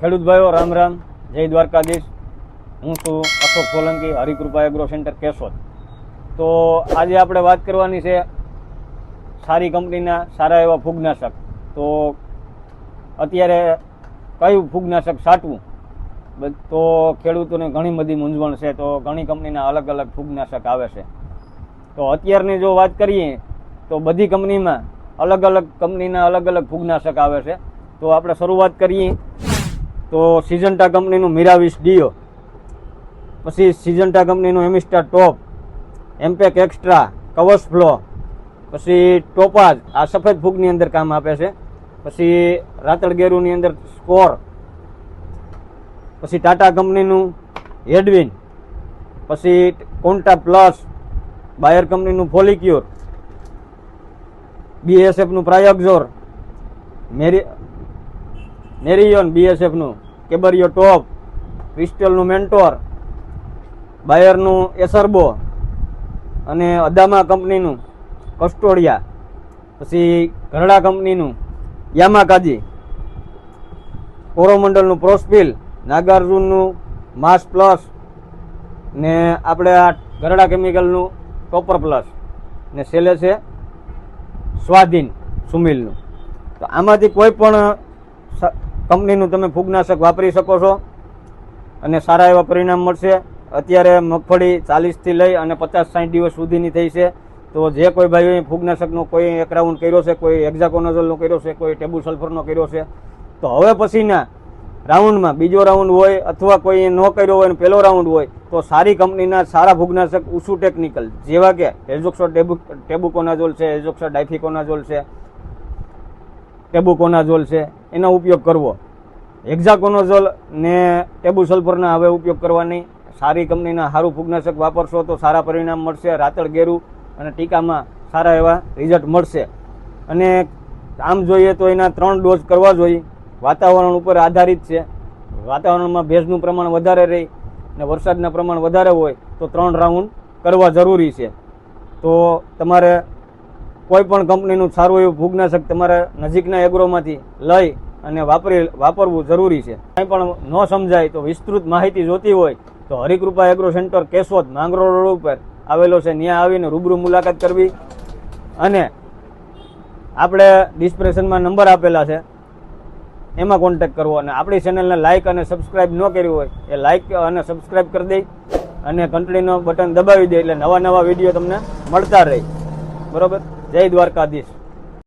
ખેડૂત ભાઈઓ રામ રામ. જય દ્વારકાધીશ. હું છું અશોક સોલંકી, હરિકૃપા એગ્રો સેન્ટર, કેશોદ. તો આજે આપણે વાત કરવાની છે સારી કંપનીના સારા એવા ફૂગનાશક. તો અત્યારે કયું ફૂગનાશક સાટવું? તો ખેડૂતોને ઘણી બધી મૂંઝવણ છે, તો ઘણી કંપનીના અલગ અલગ ફૂગનાશક આવે છે. તો અત્યારની જો વાત કરીએ, તો બધી કંપનીમાં અલગ અલગ કંપનીના અલગ અલગ ફૂગનાશક આવે છે. તો આપણે શરૂઆત કરીએ. તો સિઝન્ટા કંપનીનું મીરાવીસ ડીઓ. પછી સિઝન્ટા કંપનીનું એમિસ્ટા ટોપ એમ્પેક એક્સ્ટ્રા કવર્સ ફ્લો, પછી ટોપાજ, આ સફેદ ફૂગની અંદર કામ આપે છે. પછી રાતળ ગેરુની અંદર સ્કોર, પછી ટાટા કંપનીનું હેડવિન પછી કોન્ટા પ્લસ, બાયર કંપનીનું ફોલિક્યુર, બીએસએફનું પ્રાયોગઝોર, મેરી મેરિયોન બીએસએફનું કેબરિયો ટોપ, ક્રિસ્ટલનું મેન્ટોર, બાયરનું એસરબો અને અદામા કંપનીનું કસ્ટોડિયા, પછી ઘરડા કંપનીનું યામાકાજી, કોરોમંડલનું પ્રોસ્પિલ, નાગાર્જુનનું માસ પ્લસ ને આપણે આ ગરડા કેમિકલનું ટોપર પ્લસ ને છેલ્લે છે સ્વાધીન સુમિલનું. તો આમાંથી કોઈ પણ કંપનીનું તમે ફૂગનાશક વાપરી શકો છો. અને સારા એવા પરિણામ મળશે. અત્યારે મગફળી ચાલીસથી લઈ અને પચાસ સાઠ દિવસ સુધીની થઈ છે. તો જે કોઈ ભાઈઓએ ફૂગનાશકનો કોઈ એક રાઉન્ડ કર્યો છે, કોઈ એક્ઝાકોનોઝલનો કર્યો છે, કોઈ ટેબુ સલ્ફરનો કર્યો છે, તો હવે પછીના રાઉન્ડમાં બીજો રાઉન્ડ હોય અથવા કોઈ ન કર્યો હોય પહેલો રાઉન્ડ હોય, તો સારી કંપનીના સારા ફૂગનાશક ઉસુ ટેકનિકલ જેવા કે એઝોક્સો ટેબુ, ટેબુકોનાઝોલ છે એઝોક્સો ડાયફિકોનાઝોલ છે, ટેબુકોનાઝોલ છે એનો ઉપયોગ કરવો. હેક્ઝાકોનોઝોલ ને ટેબુ સલ્ફરના હવે ઉપયોગ કરવા નહીં સારી કંપનીના સારું ફૂગનાશક વાપરશો તો સારા પરિણામ મળશે. રાતળ ગેરું અને ટીકામાં સારા એવા રિઝલ્ટ મળશે. અને આમ જોઈએ તો એના ત્રણ ડોઝ કરવા જોઈએ. વાતાવરણ ઉપર આધારિત છે. વાતાવરણમાં ભેજનું પ્રમાણ વધારે રહે ને વરસાદના પ્રમાણ વધારે હોય તો ત્રણ રાઉન્ડ કરવા જરૂરી છે. તો તમારે કોઈ પણ કંપનીનું સારું એવું ફૂગનાશક તમારે નજીકના એગ્રોમાંથી લઈ અને વાપરી વાપરવું જરૂરી છે. કંઈ પણ ન સમજાય તો વિસ્તૃત માહિતી જોતી હોય તો Harikrupa agro centre Keshod Mangrol road ઉપર આવેલો છે. ત્યાં આવીને રૂબરૂ મુલાકાત કરવી. અને આપણે ડિસ્ક્રિપ્શનમાં નંબર આપેલા છે. એમાં કોન્ટેક્ટ કરવો. અને આપણી ચેનલને લાઇક અને સબસ્ક્રાઇબ ન કર્યું હોય એ લાઇક અને સબસ્ક્રાઇબ કરી દઈ અને ઘંટડીનો બટન દબાવી દે એટલે નવા નવા વીડિયો તમને મળતા રહે. બરાબર? જય દ્વારકાધીશ.